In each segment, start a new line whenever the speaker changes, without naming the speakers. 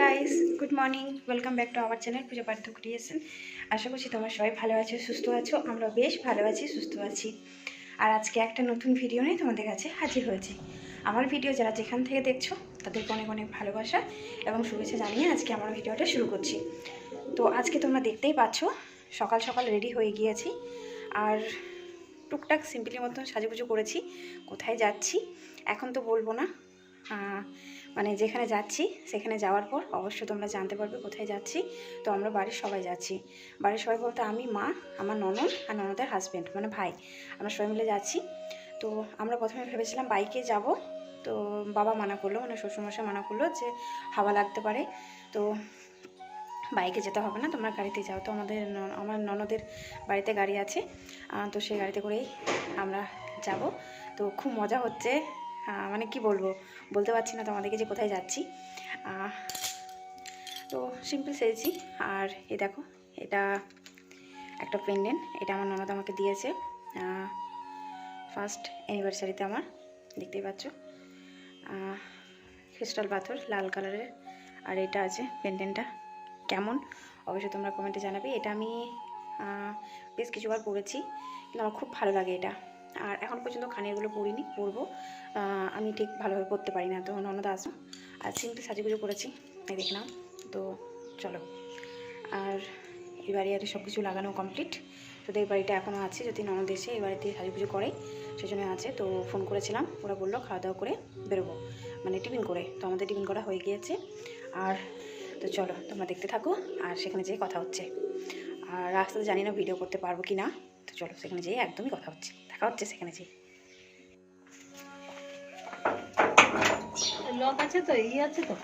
Guys good morning welcome back to our channel Puja Partha creation আশা করছি তোমরা সবাই ভালো আছো, সুস্থ আছো আমরা বেশ ভালো আছি, সুস্থ আছি। আর আজকে একটা নতুন ভিডিও নিয়ে তোমাদের কাছে হাজির হয়েছি। আমার ভিডিও যারা যেখান থেকে দেখছ, তাদেরকে অনেক অনেক ভালোবাসা এবং শুভেচ্ছা জানিয়ে আজকে আমার ভিডিওটা শুরু করছি। তো আজকে তোমরা দেখতেই পাচ্ছ, সকাল সকাল রেডি হয়ে গিয়েছি। আর টুকটাক সিম্পলি মতন সাজুগুজু করেছি, কোথায় যাচ্ছি, এখন তো বলব না। মানে যেখানে যাচ্ছি, সেখানে যাওয়ার পর অবশ্যই তোমরা জানতে পারবে কোথায় যাচ্ছি। তো আমরা বাড়ির সবাই যাচ্ছি। বাড়ির সবাই বলতে আমি, মা, আমার ননদ আর ননদের হাজব্যান্ড মানে ভাই। আমরা সবাই মিলে যাচ্ছি। তো আমরা প্রথমে ভেবেছিলাম বাইকে যাব। তো বাবা মানা করল মানে শ্বশুরমশাই মানা করল যে হাওয়া লাগতে পারে। তো বাইকে যেতে হবে না, তোমরা গাড়িতে যাও। তো আমাদের আমার ননদের বাড়িতে গাড়ি আছে। তো সেই গাড়িতে করেই আমরা যাব। তো খুব মজা হচ্ছে। মানে কি বলব? বলতে পারছি না তোমাদেরকে যে কোথায় যাচ্ছি। তো সিম্পল সেরেছি আর এ দেখো, এটা একটা পেন্ডেন্ট এটা আমার ননদ আমাকে দিয়েছে। ফার্স্ট অ্যানিভার্সারিতে আমার, দেখতেই পাচ্ছ। ক্রিস্টাল পাথর, লাল কালারের আর এটা আছে পেন্ডেন্টটা কেমন? অবশ্যই তোমরা কমেন্টে জানাবে। এটা আমি বেশ কিছুবার পরেছি। কিন্তু আমার খুব ভালো লাগে এটা। আর এখন পর্যন্ত খানিয়াগুলো পরিনি পরবো আমি ঠিক ভালোভাবে পরতে পারি না, তো ননদ আসো আর সিম্পল সাজুগুজু করেছি, এই দেখে নাও। তো চলো। আর এই বাড়ি আর সব কিছু লাগানো কমপ্লিট তোদের এই বাড়িটা এখনও আছে, যদি ননদ এসে এই বাড়িতে সাজুগুজু করে, সেজন্য আছে। তো ফোন করেছিলাম, ওরা বলল খাওয়া দাওয়া করে বেরোবো। মানে টিফিন করে, তো আমাদের টিফিন করা হয়ে গিয়েছে। আর তো চলো, তোমরা দেখতে থাকো, আর সেখানে যেয়ে কথা হচ্ছে। আর রাস্তাতে জানি না ভিডিও করতে পারব কি না তো চলো সেখানে যেয়ে একদমই কথা হচ্ছে। দেখা হচ্ছে সেখানে
লক আছে তো? ই আছে তো?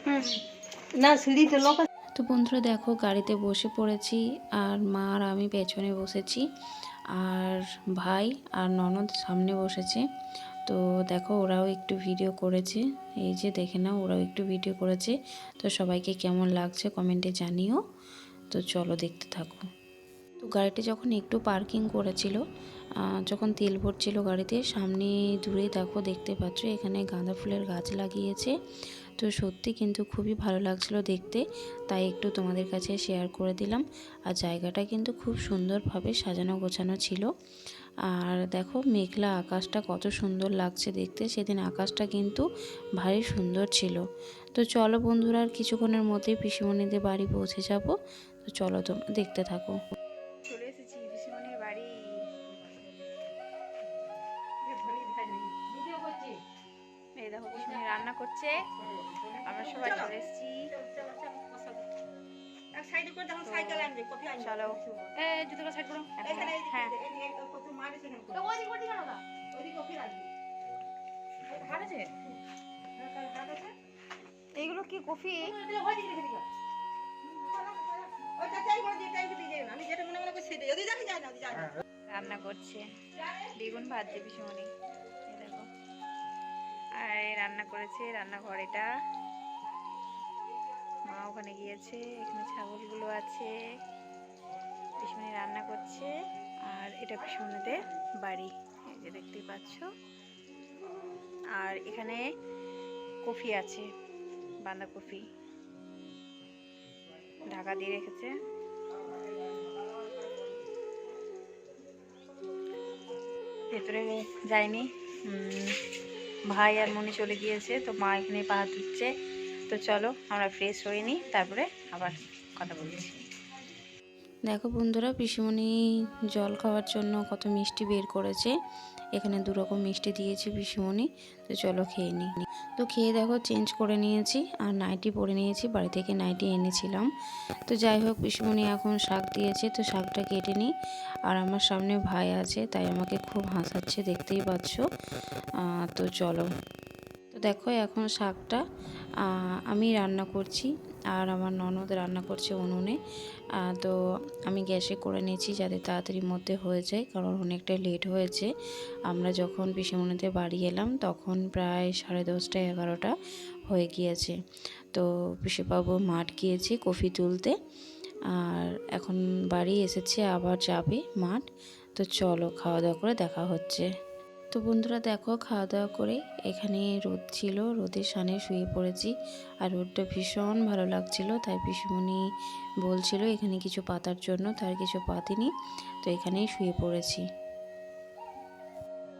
না সিঁড়িতে লক আছে।
তো বন্ধুরা দেখো গাড়িতে বসে পড়েছি আর মা আর আমি পেছনে বসেছি আর ভাই আর ননদ সামনে বসেছে। তো দেখো ওরাও একটু ভিডিও করেছে। এই যে দেখে নাও ওরাও একটু ভিডিও করেছে। তো সবাইকে কেমন লাগছে কমেন্টে জানিও। তো চলো দেখতে থাকো। তো গাড়িটি যখন একটু পার্কিং করেছিল যখন তেল ভরছিল গাড়িতে, সামনে দূরে দেখো দেখতে পাচ্ছ, এখানে গাঁদা ফুলের গাছ লাগিয়েছে। তো সত্যি কিন্তু খুবই ভালো লাগছিল দেখতে, তাই একটু তোমাদের কাছে শেয়ার করে দিলাম। আর জায়গাটা কিন্তু খুব সুন্দরভাবে সাজানো গোছানো ছিল। আর দেখো মেঘলা আকাশটা কত সুন্দর লাগছে দেখতে, সেদিন আকাশটা কিন্তু ভারী সুন্দর ছিল। তো চলো বন্ধুরা, আর কিছুক্ষণের মধ্যেই পিসিমণিদের বাড়ি পৌঁছে যাব। তো চলো তোমরা দেখতে থাকো।
করে যখন সাইকেল আনবে কপি আনবে।
চলো। এ জুতোটা সাইড করো।
এখানে
হ্যাঁ।
কত মারে সেখানে
তো ওদিক ওদিক কেন না।
ওদিকে কপি রাখবে।
হাট আছে? এইগুলো কি কফি
রেখে
মনে মনে
রান্না করছে। বেগুন ভাজছে পিসিমণি। এই দেখো। আর রান্না করেছে রান্নাঘর এটা। মা ওখানে গিয়েছে, এখানে ছাগলগুলো আছে। পিসিমণি রান্না করছে, আর এটা পিসিমণিদের বাড়ি, এই যে দেখতেই পাচ্ছ। আর এখানে কফি আছে বাঁধাকপি ঢাকা দিয়ে রেখেছে। ভেতরে যায়নি। ভাই আর মনি চলে গিয়েছে, তো মা এখানে পা ধুচ্ছে। তো চলো, আমরা ফ্রেশ হয়ে নিই, তারপরে আবার কথা বলছি
দেখো বন্ধুরা, পিসিমণি জল খাওয়ার জন্য কত মিষ্টি বের করেছে। এখানে দু রকম মিষ্টি দিয়েছে পিসিমণি, তো চলো খেয়ে নিই। তো খেয়ে দেখো চেঞ্জ করে নিয়েছি, আর নাইটি পরে নিয়েছি, বাড়ি থেকে নাইটি এনেছিলাম। তো যাই হোক, পিসিমণি এখন শাক দিয়েছে, তো শাকটা কেটে নিই। আর আমার সামনে ভাই আছে, তাই আমাকে খুব হাসাচ্ছে, দেখতেই পাচ্ছ। তো চলো। দেখো এখন শাকটা আমি রান্না করছি আর আমার ননদ রান্না করছে উনুনে। তো আমি গ্যাসে করে নিয়েছি যাতে তাড়াতাড়ির মধ্যে হয়ে যায়, কারণ অনেকটা লেট হয়েছে। আমরা যখন পিসিমণিতে বাড়ি এলাম তখন প্রায় সাড়ে দশটা এগারোটা হয়ে গিয়েছে। তো পিসিবাবু মাঠ গিয়েছে কফি তুলতে, আর এখন বাড়ি এসেছে, আবার যাবে মাঠ। তো চলো খাওয়া দাওয়া করে দেখা হচ্ছে। তো বন্ধুরা দেখো খাওয়া দাওয়া করে এখানে রোদ ছিল রোদের সানে শুয়ে পড়েছি। আর রোদটা ভীষণ ভালো লাগছিল, তাই পিসুমণি বলছিল এখানে কিছু পাতার জন্য, তার কিছু পাতিনি তো এখানেই শুয়ে পড়েছি।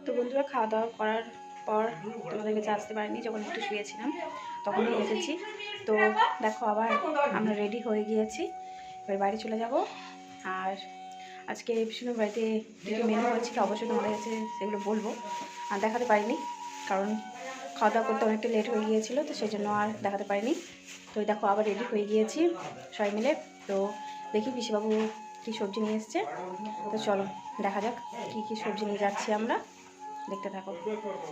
তো বন্ধুরা খাওয়া দাওয়া করার পর তোমাদের কাছে আসতে পারিনি, যখন একটু শুয়েছিলাম, তখনই এসেছি। তো দেখো, আবার আমরা রেডি হয়ে গিয়েছি। এবার বাড়ি চলে যাব। আর আজকে ভীষণ বাড়িতে কিছু মেনু হয়েছিল অবশ্যই তোমাদের কাছে সেগুলো বলব। আর দেখাতে পারিনি, কারণ খাওয়া দাওয়া করতে অনেকটা লেট হয়ে গিয়েছিল, তো সেই জন্য আর দেখাতে পারিনি। তো দেখো, আবার রেডি হয়ে গিয়েছি সবাই মিলে। তো দেখি পিসিবাবু কী সবজি নিয়ে এসছে। তো চলো, দেখা যাক কী কী সবজি নিয়ে যাচ্ছি আমরা। দেখতে থাকো।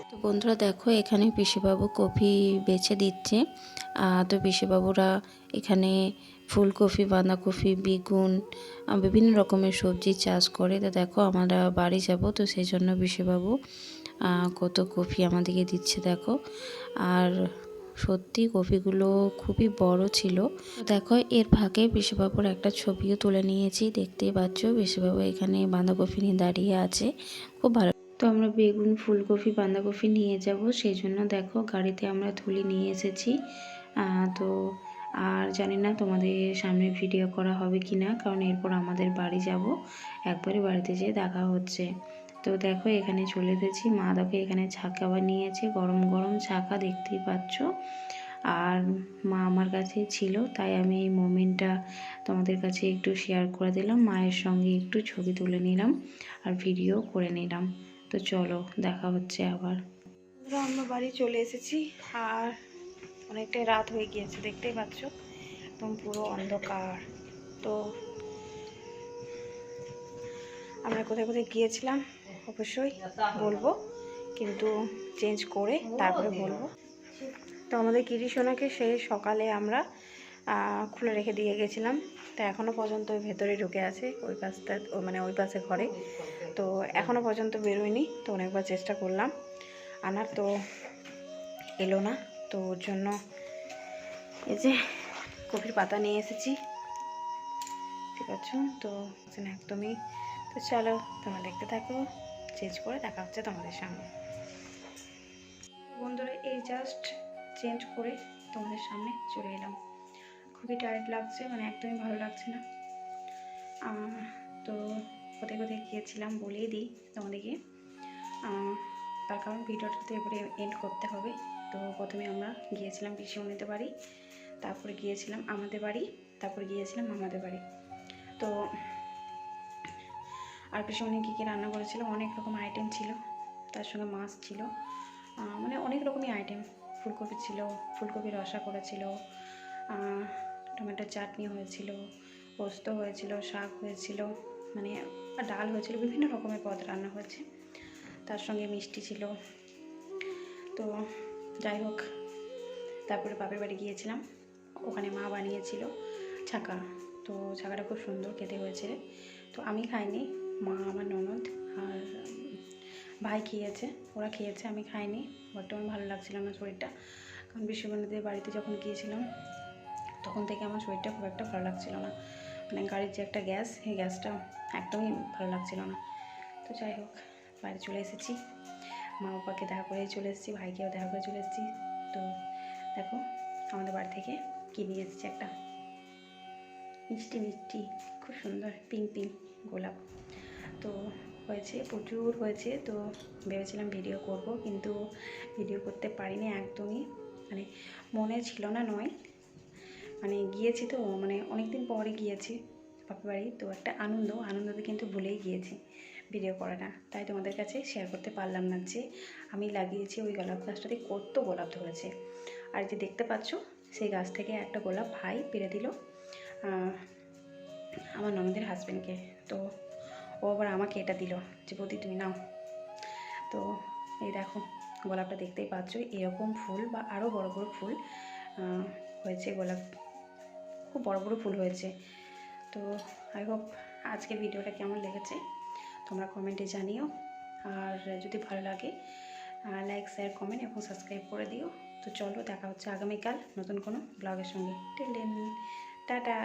তো বন্ধুরা দেখো, এখানে পিসিবাবু কফি বেছে দিচ্ছে। তো পিসিবাবুরা এখানে ফুলকপি, বাঁধাকপি, বেগুন বিভিন্ন রকমের সবজি চাষ করে। তো দেখো, আমরা বাড়ি যাব, তো সেই জন্য পিসিবাবু কত কপি আমাদেরকে দিচ্ছে দেখো। আর সত্যি কপিগুলো খুবই বড় ছিল। দেখো, এর ফাঁকে পিসিবাবুর একটা ছবিও তুলে নিয়েছি, দেখতেই পাচ্ছ। পিসিবাবু এখানে বাঁধাকপি নিয়ে দাঁড়িয়ে আছে। খুব ভালো তো আমরা বেগুন, ফুলকপি, বাঁধাকপি নিয়ে যাব। সেই জন্য দেখো গাড়িতে আমরা থলি নিয়ে এসেছি। তো আর জানি না তোমাদের সামনে ভিডিও করা হবে কি না কারণ এরপর আমাদের বাড়ি যাব। একবারে বাড়িতে যেয়ে দেখা হচ্ছে। তো দেখো এখানে চলে এসেছি। মা দেখো এখানে ছাকা বানিয়েছে, গরম গরম ছাকা দেখতেই পাচ্ছ। আর মা আমার কাছে ছিল, তাই আমি এই মোমেন্টটা তোমাদের কাছে একটু শেয়ার করে দিলাম। মায়ের সঙ্গে একটু ছবি তুলে নিলাম আর ভিডিও করে নিলাম। তো চলো, দেখা হচ্ছে আবার।
আমরা বাড়ি চলে এসেছি, আর অনেকটাই রাত হয়ে গিয়েছে, দেখতেই পাচ্ছ? একদম পুরো অন্ধকার। তো আমরা কোথায় কোথায় গিয়েছিলাম? অবশ্যই বলব, কিন্তু চেঞ্জ করে তারপরে বলব। তো আমাদের কিরিসোনাকে সেই সকালে আমরা খুলে রেখে দিয়ে গেছিলাম। তো এখনও পর্যন্ত ওই ভেতরে ঢুকে আছে, ওই পাশটা মানে ওই পাশে ঘরে। তো এখনও পর্যন্ত বেরোয়নি, তো অনেকবার চেষ্টা করলাম। আনার তো এলো না, তো ওর জন্য এই যে কফির পাতা নিয়ে এসেছি। ঠিক আছে তো একদমই, তো চলো তোমরা দেখতে থাকো, চেঞ্জ করে দেখা হচ্ছে তোমাদের সামনে। বন্ধুরা, এই জাস্ট চেঞ্জ করে তোমাদের সামনে চলে এলাম। খুবই টায়ার্ড লাগছে মানে একদমই ভালো লাগছে না। তো কোথায় কোথায় গিয়েছিলাম বলেই দিই তোমাদেরকে। তার কারণ ভিডিওটা তো এবারে এন্ড করতে হবে। তো প্রথমে আমরা গিয়েছিলাম পিসিমণিতে বাড়ি, তারপরে গিয়েছিলাম আমাদের বাড়ি, তারপরে গিয়েছিলাম আমাদের বাড়ি। তো আর পিসিমণি কী কী রান্না করেছিল, অনেক রকম আইটেম ছিল, তার সঙ্গে মাছ ছিল। মানে অনেক রকমই আইটেম ফুলকপি ছিল ফুলকপির রসা করেছিল। আহ, টমেটোর চাটনি হয়েছিল পোস্ত হয়েছিল শাক হয়েছিল মানে ডাল হয়েছিল বিভিন্ন রকমের পদ রান্না হয়েছে। তার সঙ্গে মিষ্টি ছিল। তো যাই হোক তারপরে বাপের বাড়ি গিয়েছিলাম। ওখানে মা বানিয়েছিল ছাকা। তো ছাকাটা খুব সুন্দর খেতে হয়েছে তো আমি খাইনি মা আমার ননদ আর ভাই খেয়েছে ওরা খেয়েছে আমি খাইনি। বর্তমান ভালো লাগছিল না শরীরটা। কারণ বিশ্ববন্ধুদের বাড়িতে যখন গিয়েছিলাম তখন থেকে আমার শরীরটা খুব একটা ভালো লাগছিল না। মানে গাড়ির যে একটা গ্যাস, সেই গ্যাসটা একদমই ভালো লাগছিল না। তো যাই হোক, বাড়ি চলে এসেছি। মা বাবাকে দেখা করে চলে এসেছি, ভাইকেও দেখা করে চলে এসেছি। তো দেখো, আমাদের বাড়ি থেকে কি নিয়ে এসেছি একটা মিষ্টি মিষ্টি, খুব সুন্দর পিঙ্ক পিঙ্ক গোলাপ। তো হয়েছে, প্রচুর হয়েছে। তো ভেবেছিলাম ভিডিও করব, কিন্তু ভিডিও করতে পারিনি একদমই। মানে মনে ছিল না নয় মানে গিয়েছি তো মানে অনেক দিন পরে গিয়েছি বাপের বাড়ি, তো একটা আনন্দ, আনন্দতে কিন্তু ভুলেই গিয়েছি ভিডিও করাটা। তাই তোমাদের কাছে শেয়ার করতে পারলাম না যে আমি লাগিয়েছি ওই গোলাপ গাছটাতে কত গোলাপ ধরেছে। আর যে দেখতে পাচ্ছ, সেই গাছ থেকে একটা গোলাপ ভাই পেরে দিল আমার ননদের হাজব্যান্ডকে তো ও আবার আমাকে এটা দিল যে, বৌদি, তুমি নাও। তো এই দেখো, গোলাপটা দেখতেই পাচ্ছ, এরকম ফুল বা আরও বড় বড় ফুল হয়েছে গোলাপ খুব বড় বড় ফুল হয়েছে। তো আই হোপ আজকের ভিডিওটা কেমন লেগেছে, তোমরা কমেন্টে জানিও। আর যদি ভালো লাগে লাইক শেয়ার কমেন্ট এবং সাবস্ক্রাইব করে দিও। তো চলো দেখা হচ্ছে আগামীকাল নতুন কোনো ব্লগের সঙ্গে। টেলেন টাটা।